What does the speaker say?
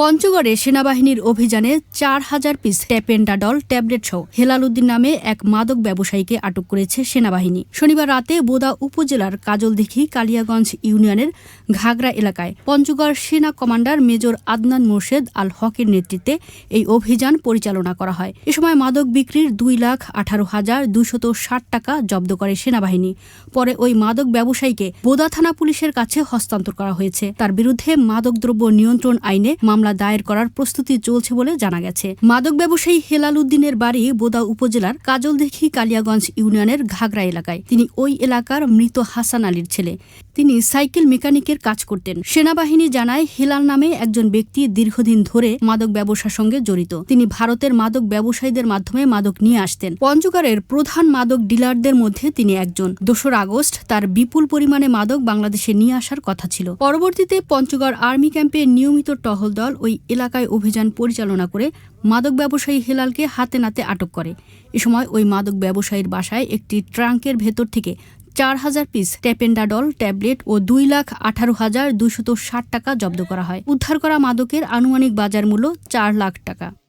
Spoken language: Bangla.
পঞ্চগড়ে সেনাবাহিনীর অভিযানে চার হাজার পিস ট্যাপেন্ডাডল ট্যাবলেট সহ হেলাল উদ্দিন নামে এক মাদক ব্যবসায়ীকে আটক করেছে সেনাবাহিনী। শনিবার রাতে বোদা উপজেলার কাজলদিঘি কালিয়াগঞ্জ ইউনিয়নের ঘাগড়া এলাকায় পঞ্চগড় সেনা কমান্ডার মেজর আদনান মোর্শেদ আল হকের নেতৃত্বে এই অভিযান পরিচালনা করা হয়। এ সময় মাদক বিক্রির দুই লাখ আঠারো হাজার দুশত ষাট টাকা জব্দ করে সেনাবাহিনী। পরে ওই মাদক ব্যবসায়ীকে বোদা থানা পুলিশের কাছে হস্তান্তর করা হয়েছে। তার বিরুদ্ধে মাদকদ্রব্য নিয়ন্ত্রণ আইনে মামলা দায়ের করার প্রস্তুতি চলছে বলে জানা গেছে। মাদক ব্যবসায়ী হেলাল উদ্দিনের বাড়ি বোদা উপজেলার কাজলদেখি কালিয়াগঞ্জ ইউনিয়নের ঘাগড়া এলাকায়। তিনি ওই এলাকার মৃত হাসান আলীর ছেলে। তিনি সাইকেল মেকানিকের কাজ করতেন। সেনাবাহিনী জানায়, হেলাল নামে একজন ব্যক্তি দীর্ঘদিন ধরে মাদক ব্যবসার সঙ্গে জড়িত। তিনি ভারতের মাদক ব্যবসায়ীদের মাধ্যমে মাদক নিয়ে আসতেন। পঞ্চগড়ের প্রধান মাদক ডিলারদের মধ্যে তিনি একজন। দোসরা আগস্ট তার বিপুল পরিমাণে মাদক বাংলাদেশে নিয়ে আসার কথা ছিল। পরবর্তীতে পঞ্চগড় আর্মি ক্যাম্পে নিয়মিত টহল দল ওই এলাকায় অভিযান পরিচালনা করে মাদক ব্যবসায়ী হেলালকে হাতে নাতে আটক করে। এ সময় ওই মাদক ব্যবসায়ীর বাসায় একটি ট্রাঙ্কের ভেতর থেকে চার হাজার পিস ট্যাপেন্ডাডল, ট্যাবলেট ও দুই লাখ আঠারো হাজার দুশত ষাট টাকা জব্দ করা হয়। উদ্ধার করা মাদকের আনুমানিক বাজার মূল্য চার লাখ টাকা।